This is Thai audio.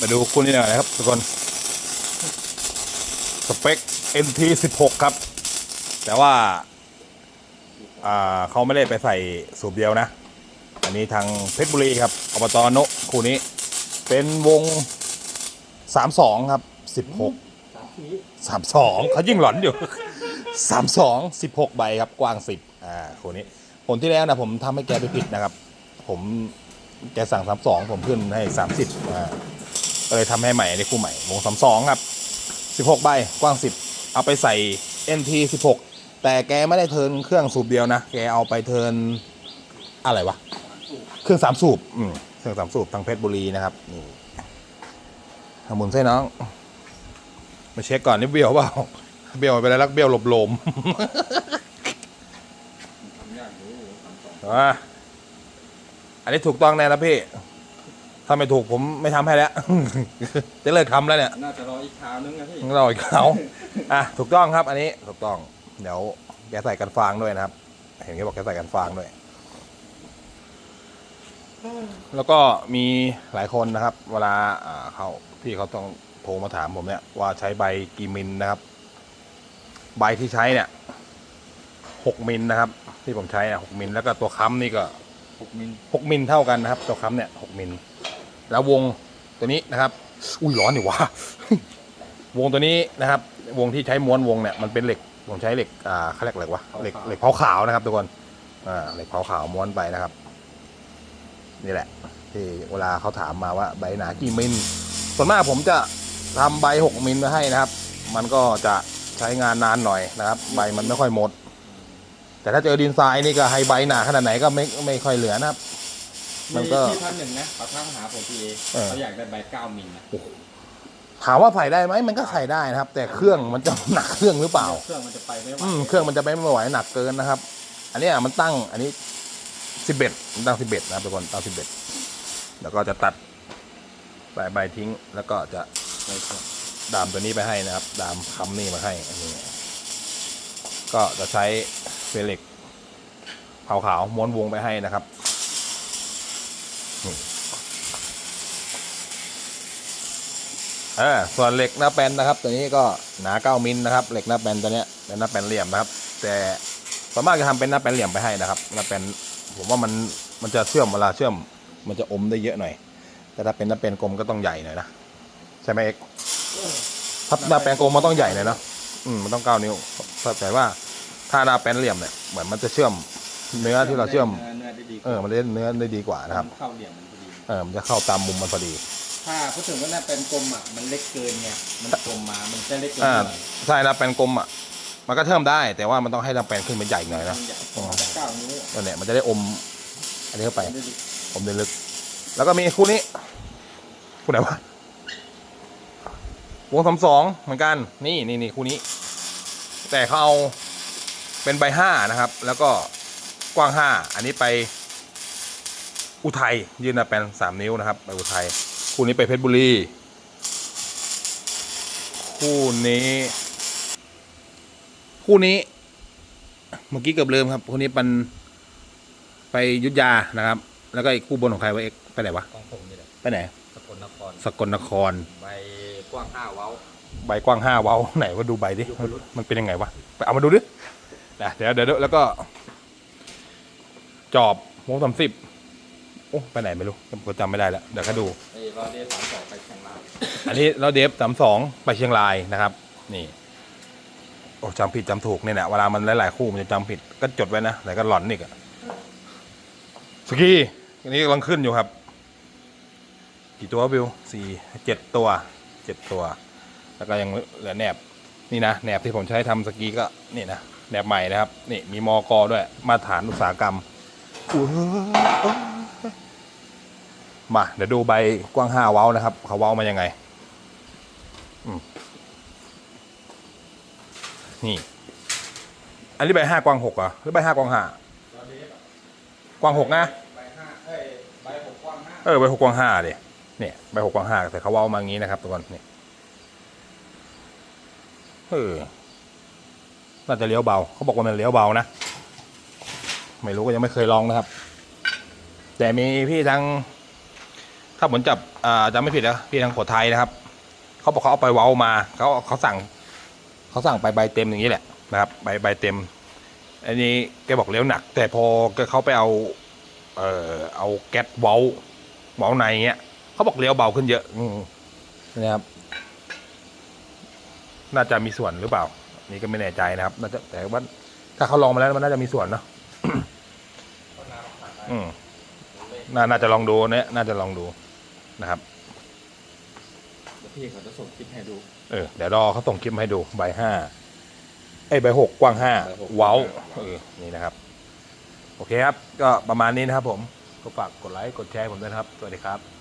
มาดูคู่นี้หน่อยนะครับทุกคนสเปค NT 16 ครับ แต่ว่าเขาไม่ได้ไปใส่สูบเดียวนะ อันนี้ทางเพชรบุรีครับอบตโนคู่นี้ เป็นวง 32 ครับ 16 32เขายิ่งหลอนอยู่ 32 16 ใบครับกว้าง 10อ่าคู่นี้ผลที่แล้วนะผมทำให้แกไปผิดนะครับ ผมแกสั่ง 32 ผมขึ้นให้ 30อ่า ก็เลยทำให้ใหม่ในคู่ใหม่วง32ครับ16ใบกว้าง10เอาไปใส่ NT 16แต่แกไม่ได้เทินเครื่องสูบเดียวนะ แกเอาไปเทินอะไรวะ เครื่องสามสูบอืมเครื่องสามสูบทางเพชรบุรีนะครับนี่เอาหมุนไส้น้อง มาเช็คก่อนนี่เบี้ยวเปล่าเบี้ยวไปแล้วลักเบี้ยวหลบลมอ่าอันนี้ถูกต้องแน่นะพี่ ถ้าไม่ถูกผมไม่ทำให้แล้ว จะเลิกทำแล้วเนี่ย น่าจะรออีกคราวนึงนะพี่ เราอีกเขาอะถูกต้องครับ อันนี้ถูกต้อง เดี๋ยวแกใส่กันฟางด้วยนะครับ เห็นแกบอกแกใส่กันฟางด้วย แล้วก็มีหลายคนนะครับ เวลาอ่าเขาพี่เขาต้องโทรมาถามผมเนี่ย ว่าใช้ใบกี่มิลนะครับ ใบที่ใช้เนี่ยหกมิลนะครับ ที่ผมใช้เนี่ยหกมิลแล้วก็ตัวค้ำนี่ก็หกมิล หกมิลเท่ากันนะครับ ตัวค้ำเนี่ยหกมิล แล้ววงตัวนี้นะครับ อุ้ยร้อนนี่วะวงตัวนี้นะครับ วงที่ใช้ม้วนวงเนี่ยมันเป็นเหล็กผมใช้เหล็กอ่าเขาเรียกอะไรวะเหล็กเหล็กเผาขาวนะครับทุกคนอ่าเหล็กเผาขาวม้วนไปนะครับ นี่แหละ ที่เวลาเขาถามมาว่าใบหนากี่มิลส่วนมากผมจะทำใบหกมิลมาให้นะครับ มันก็จะใช้งานนานหน่อยนะครับ ใบมันไม่ค่อยหมด แต่ถ้าเจอดินทรายนี่ก็ให้ใบหนาขนาดไหนก็ไม่ไม่ค่อยเหลือนะครับ มันก็ที่ท่านหนึ่งนะเขาทักมาหาผมพี่เอเออเขาอยากได้ใบเก้ามิลนะถามว่าใส่ได้ไหมมันก็ใส่ได้นะครับ แต่เครื่องมันจะหนักเครื่องหรือเปล่า เครื่องมันจะไปไม่ไหวอืมเครื่องมันจะไม่ไหวหนักเกินนะครับ อันเนี้ยมันตั้งอันนี้สิบเอ็ดมันตั้งสิบเอ็ดนะครับทุกคนตั้งสิบเอ็ดแล้วก็จะตัดใบใบทิ้ง แล้วก็จะใช่ครับดามตัวนี้ไปให้นะครับ ดามคำนี่มาให้อันนี้ก็จะใช้เฟลเล็กขาวขาวๆม้วนวงไปให้นะครับนี่เออส่วนเหล็กหน้าแปนนะครับ ตัวนี้ก็หนาเก้ามิลนะครับ เหล็กหน้าแปนตัวเนี้ยเป็นหน้าแปนเหลี่ยมนะครับ แต่ส่วนมากจะทำเป็นหน้าแปนเหลี่ยมไปให้นะครับหน้าแปนผมว่ามันมันจะเชื่อมเวลาเชื่อม มันจะอมได้เยอะหน่อย แต่ถ้าเป็นหน้าแปนกลมก็ต้องใหญ่หน่อยนะใช่ไหมเอกถ้าหน้าแปนกลมมันต้องใหญ่หน่อยเนะอืมมันต้องเก้านิ้วแต่ว่าถ้าหน้าแปนเหลี่ยมเนี่ยเหมือนมันจะเชื่อม เนื้อที่เราเชื่อมเนื้อเนื้อได้ดีเออมันได้เนื้อได้ดีกว่านะครับมันเข้าเหลี่ยมมันพอดีเออมันจะเข้าตามมุมมันพอดี ถ้าพูดถึงว่าน่าเป็นกลมอะมันเล็กเกินไงมันกลมมามันจะเล็กเกินอ่าหน่อยใช่หน้าแปนกลมอะมันก็เชื่อมได้ แต่ว่ามันต้องให้หน้าแปนขึ้นเป็นใหญ่หน่อยนะมันใหญ่แต่เก้านิ้วนั่นแหละมันจะได้อมอันนี้เข้าไปมันได้ดีอมได้ลึก แล้วก็มีคู่นี้คู่ไหนวะวงสามสองเหมือนกันนี่นี่นี่คู่นี้ แต่เขาเอาเป็นใบห้านะครับ แล้วก็ กว้างห้าอันนี้ไปอุทัยยืนหนาแปนสามนิ้วนะครับไปอุทัยคู่นี้ไปเพชรบุรี คู่นี้ คู่นี้ เมื่อกี้เกือบลืมครับ คู่นี้เป็นไปอยุทธยานะครับ แล้วก็อีกคู่บนของใครวะเอกไปไหนวะของผมนี่แหละไปไหนสกลนครสกลนครใบกว้างห้าเว้าใบกว้างห้าเว้าไหนว่าดูใบดิมันเป็นยังไงวะไปเอามาดูดินะเดี๋ยวเดี๋ยวแล้วก็ จอบวงสามสิบโอ้ไปไหนไม่รู้ผมจำไม่ได้แล้วเดี๋ยวแค่ดู ไอ้รอเดย์สามสองไปแข่งลาวอันนี้เราเดฟสามสองไปเชียงรายนะครับ นี่ โอ้จำผิดจำถูกเนี่ยนะเวลามันหลายๆคู่มันจะจำผิดก็จดไว้นะแต่ก็หลอนอีกอะสกีอันนี้กำลังขึ้นอยู่ครับ กี่ตัวบิวสี่เจ็ดตัวเจ็ดตัว แล้วก็ยังเหลือแหนบนี่นะแหนบที่ผมใช้ทำสกีก็นี่นะแหนบใหม่นะครับนี่มีมอกอด้วยมาตรฐานอุตสาหกรรมอุ๊ย มา เดี๋ยวดูใบกว้างห้าเว้านะครับ เขาเว้ามายังไงอืมนี่ อันนี้ใบห้ากว้างหกเหรอหรือใบห้ากว้างห้ารอเดย์กว้างหกนะใบห้าเอ้ยใบหกกว้างห้าเออใบหกกว้างห้าดิเนี่ยใบหกกว้างห้าแต่เขาเว้ามาอย่างนี้นะครับทุกคนนี่เออน่าจะเลี้ยวเบา เขาบอกว่ามันเลี้ยวเบานะ ไม่รู้ก็ยังไม่เคยลองนะครับ แต่มีพี่ทางถ้าผมจับอ่าจำไม่ผิดนะพี่ทางขวดไทยนะครับเขาบอกเขาเอาไปเว้ามาเขาเขาสั่งเขาสั่งไปใบเต็มอย่างนี้แหละนะครับใบใบเต็ม อันนี้แกบอกเลี้ยวหนัก แต่พอเขาไปเอาเอ่อเอาแก๊สเว้าเว้าในเงี้ยเขาบอกเลี้ยวเบาขึ้นเยอะอนะครับ น่าจะมีส่วนหรือเปล่า นี่ก็ไม่แน่ใจนะครับน่าจะแต่ว่าถ้าเขาลองมาแล้วมันน่าจะมีส่วนเนาะ อืมน่าน่าจะลองดูเนี่ยน่าจะลองดูนะครับ เดี๋ยวพี่เขาจะส่งคลิปให้ดู เออเดี๋ยวรอเขาส่งคลิปมาให้ดูใบห้าเอ้ยใบหกกว้างห้าใบหกเว้าเออนี่นะครับ โอเคครับ ก็ประมาณนี้นะครับผมก็ฝากกดไลค์กดแชร์ผมด้วยนะครับ สวัสดีครับ